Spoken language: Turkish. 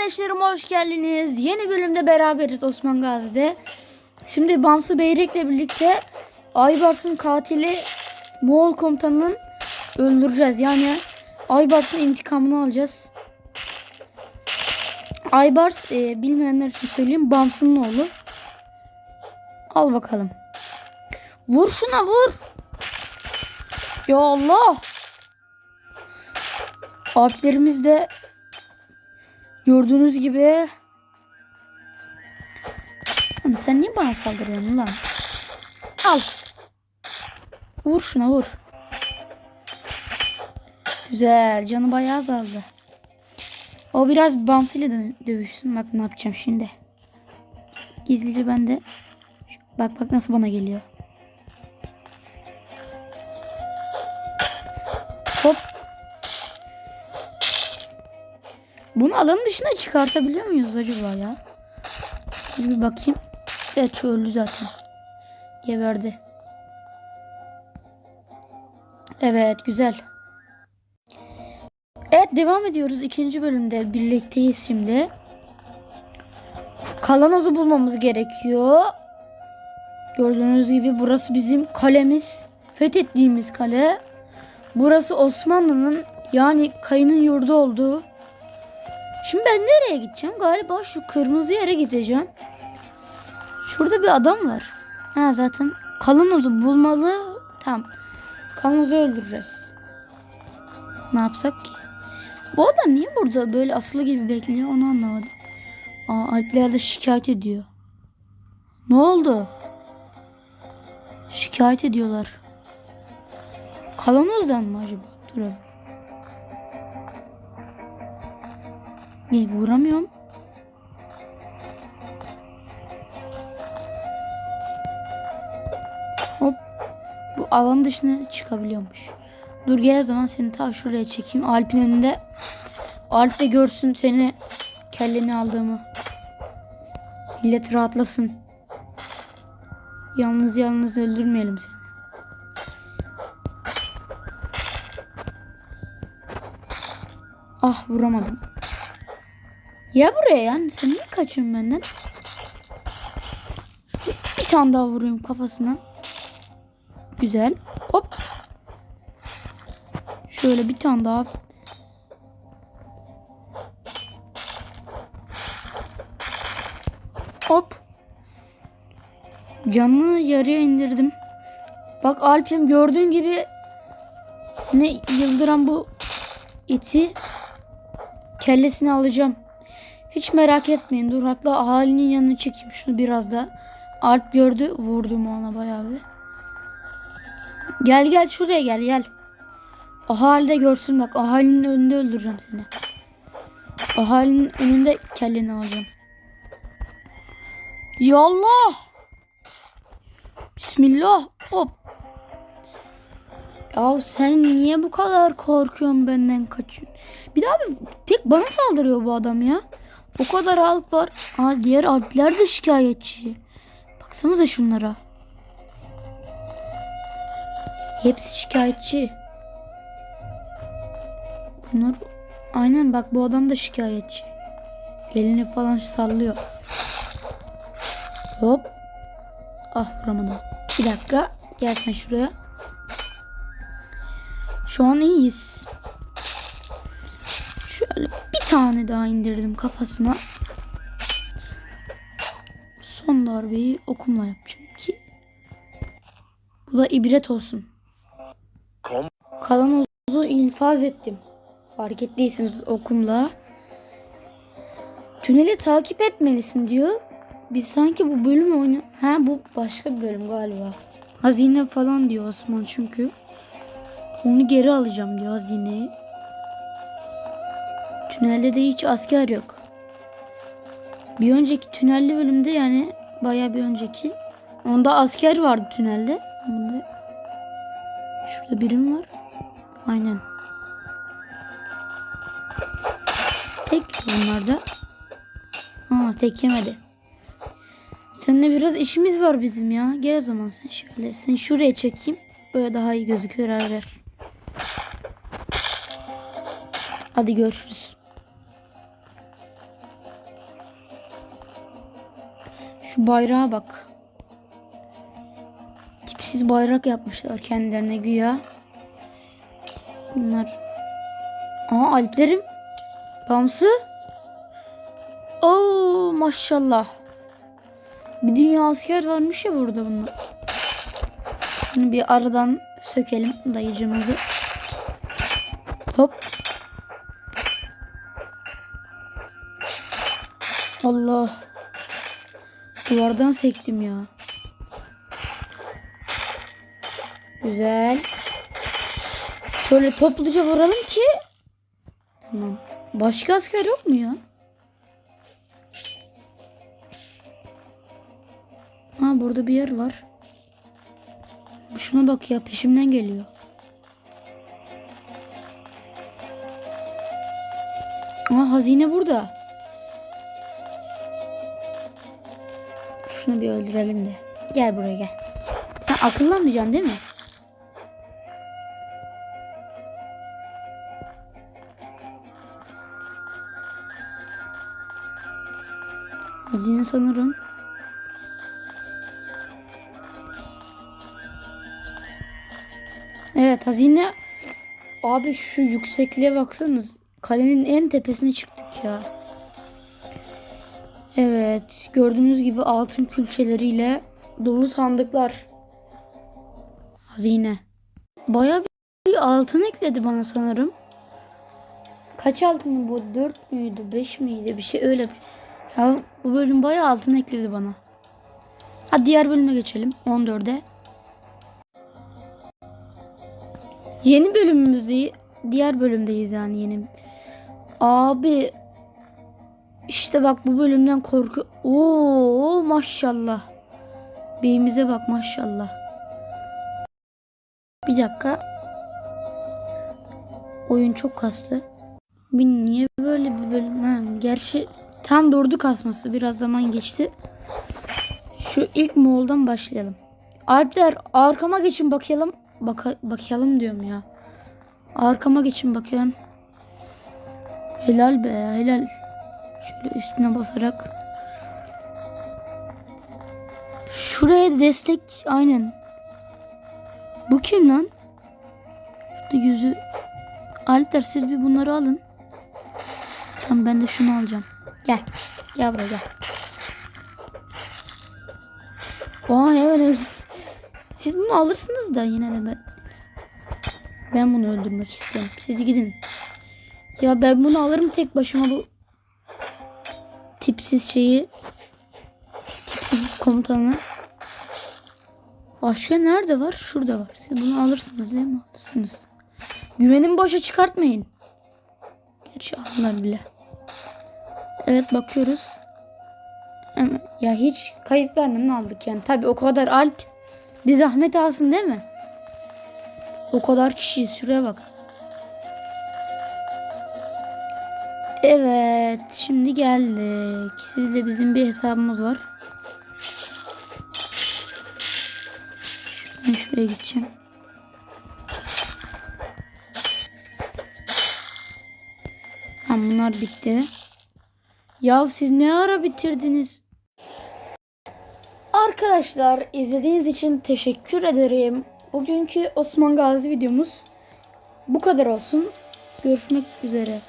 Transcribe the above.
kardeşlerim hoş geldiniz. Yeni bölümde beraberiz Osman Gazi'de. Şimdi Bamsı Beyrek'le birlikte Aybars'ın katili Moğol komutanının öldüreceğiz. Yani Aybars'ın intikamını alacağız. Aybars e, bilmeyenler için söyleyeyim Bamsı'nın oğlu. Al bakalım. Vur şuna vur. Ya Allah. Alplerimiz de gördüğünüz gibi. Oğlum sen niye bana saldırıyorsun lan? Al. Vur şuna vur. Güzel. Canı bayağı azaldı. O biraz Bamsı ile dö- dövüşsün. Bak ne yapacağım şimdi. Gizlice ben de. Bak bak nasıl bana geliyor. Hop. Bunu alanın dışına çıkartabiliyor muyuz acaba ya? Bir bakayım. Evet şu öldü zaten. Geberdi. Evet güzel. Evet devam ediyoruz. ikinci bölümde birlikteyiz şimdi. Kalanoz'u bulmamız gerekiyor. Gördüğünüz gibi burası bizim kalemiz. Fethettiğimiz kale. Burası Osmanlı'nın yani kayının yurdu olduğu. Şimdi ben nereye gideceğim? Galiba şu kırmızı yere gideceğim. Şurada bir adam var. Ha zaten Kalanoz'u bulmalı. Tamam. Kalanoz'u öldüreceğiz. Ne yapsak ki? Bu adam niye burada böyle asılı gibi bekliyor onu anlamadım. Aa, Alpler de şikayet ediyor. Ne oldu? Şikayet ediyorlar. Kalanoz'dan mı acaba? Dur o zaman. Ne vuramıyorum. Hop. Bu alan dışına çıkabiliyormuş. Dur gel zaman seni ta şuraya çekeyim. Alp'in önünde. Alp de görsün seni kelleni aldığımı. Millet rahatlasın. Yalnız yalnız öldürmeyelim seni. Ah vuramadım. Ya buraya yani sen niye kaçıyorsun benden? Bir tane daha vurayım kafasına. Güzel. Hop. Şöyle bir tane daha. Hop. Canını yarıya indirdim. Bak Alp'im gördüğün gibi seni yıldıran bu iti kellesini alacağım. Hiç merak etmeyin. Dur hatta ahalinin yanına çekeyim şunu biraz da. Alp gördü. Vurdum ona bayağı bir. Gel gel şuraya gel gel. Ahali de görsün bak. Ahalinin önünde öldüreceğim seni. Ahalinin önünde kelleni alacağım. Yallah. Bismillah. Hop. Ya sen niye bu kadar korkuyorsun benden kaçıyorsun? Bir daha bir tek bana saldırıyor bu adam ya. O kadar halk var. Ha diğer alpler de şikayetçi. Baksanıza şunlara. Hepsi şikayetçi. Bunlar aynen bak bu adam da şikayetçi. Elini falan sallıyor. Hop. Ah vuramadım. Bir dakika. Gel sen şuraya. Şu an iyiyiz. Şöyle tane daha indirdim kafasına. Son darbeyi okumla yapacağım ki bu da ibret olsun. Kalan ozu infaz ettim. Fark ettiyseniz okumla. Tüneli takip etmelisin diyor. Biz sanki bu bölüm oyna... Ha bu başka bir bölüm galiba. Hazine falan diyor Osman çünkü. Onu geri alacağım diyor hazineyi. Tünelde de hiç asker yok. Bir önceki tünelli bölümde yani baya bir önceki. Onda asker vardı tünelde. Bunda şurada birim var. Aynen. Tek bunlarda. Ha tek yemedi. Seninle biraz işimiz var bizim ya. Gel o zaman sen şöyle. Sen şuraya çekeyim. Böyle daha iyi gözüküyor herhalde. Hadi görüşürüz. Şu bayrağa bak. Tipsiz bayrak yapmışlar kendilerine güya. Bunlar. Aa Alplerim. Bamsı. Oo maşallah. Bir dünya asker varmış ya burada bunlar. Şunu bir aradan sökelim dayıcımızı. Hop. Allah. Duvardan sektim ya. Güzel. Şöyle topluca vuralım ki. Tamam. Başka asker yok mu ya? Ha burada bir yer var. Şuna bak ya peşimden geliyor. Aa hazine burada. Şunu bir öldürelim de. Gel buraya gel. Sen akıllanmayacaksın değil mi? Hazine sanırım. Evet hazine. Abi şu yüksekliğe baksanız. Kalenin en tepesine çıktık ya. Evet gördüğünüz gibi altın külçeleriyle dolu sandıklar. Hazine. Baya bir altın ekledi bana sanırım. Kaç altın bu? 4 müydü? 5 miydi? Bir şey öyle. Ya bu bölüm baya altın ekledi bana. Hadi diğer bölüme geçelim. 14'e. Yeni bölümümüzde diğer bölümdeyiz yani yeni. Abi işte bak bu bölümden korku. Oo maşallah. Beyimize bak maşallah. Bir dakika. Oyun çok kastı. Bir niye böyle bir bölüm? Ha, gerçi tam durdu kasması. Biraz zaman geçti. Şu ilk Moğol'dan başlayalım. Alpler arkama geçin bakalım. Baka, bakalım diyorum ya. Arkama geçin bakayım. Helal be helal. Şöyle üstüne basarak. Şuraya destek aynen. Bu kim lan? Şurada yüzü. Alpler siz bir bunları alın. Tamam ben de şunu alacağım. Gel. Gel buraya gel. Aa evet. Siz bunu alırsınız da yine de ben. Ben bunu öldürmek istiyorum. Siz gidin. Ya ben bunu alırım tek başıma bu tipsiz şeyi. Tipsiz komutanı. Başka nerede var? Şurada var. Siz bunu alırsınız değil mi? Alırsınız. Güvenimi boşa çıkartmayın. Gerçi aldılar bile. Evet bakıyoruz. Ya hiç kayıp vermeden aldık yani. Tabi o kadar Alp bir zahmet alsın değil mi? O kadar kişi şuraya bak. Evet şimdi geldik. Sizle bizim bir hesabımız var. Ben şuraya gideceğim. Tamam bunlar bitti. Ya siz ne ara bitirdiniz? Arkadaşlar izlediğiniz için teşekkür ederim. Bugünkü Osman Gazi videomuz bu kadar olsun. Görüşmek üzere.